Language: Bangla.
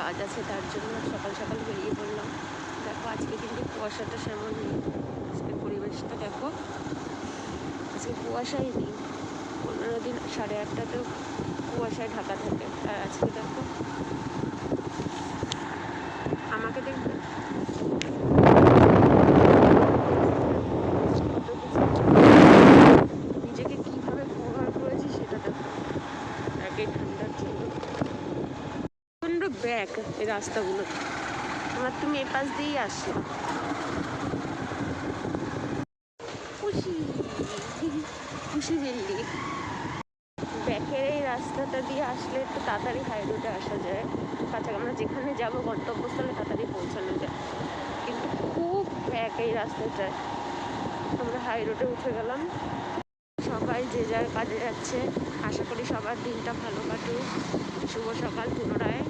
কাজ আছে, তার জন্য সকাল সকাল বেরিয়ে পড়লাম। দেখো আজকে কিন্তু কুয়াশাটা সেমন নেই। আজকে পরিবেশটা দেখো, আজকে কুয়াশাই নেই। পনেরো দিন, সাড়ে আটটাতেও কুয়াশায় ঢাকা থাকে। আর আজকে দেখো, আমাকে দেখবে? নিজেকে কীভাবে কভার করেছি সেটা দেখো। একে ঠান্ডার জন্য। ব্যাক এই রাস্তাগুলো। আমার তুমি এ পাশ দিয়েই আসলা। খুশি। খুশি দিল্লি। ব্যাকের এই রাস্তাটা দিয়ে আসলে একটু তাড়াতাড়ি হাই রোডে আসা যায়। কাছাকাছি আমরা যেখানে যাব গন্তব্যস্থলে তাড়াতাড়ি পৌঁছানো যায়। কিন্তু খুব ব্যাক এই রাস্তাটায় আমরা হাই রোডে উঠে গেলাম। সবাই যে যার কাজে যাচ্ছে। আশা করি সবার দিনটা ভালো কাটুক। শুভ সকাল পুনরায়।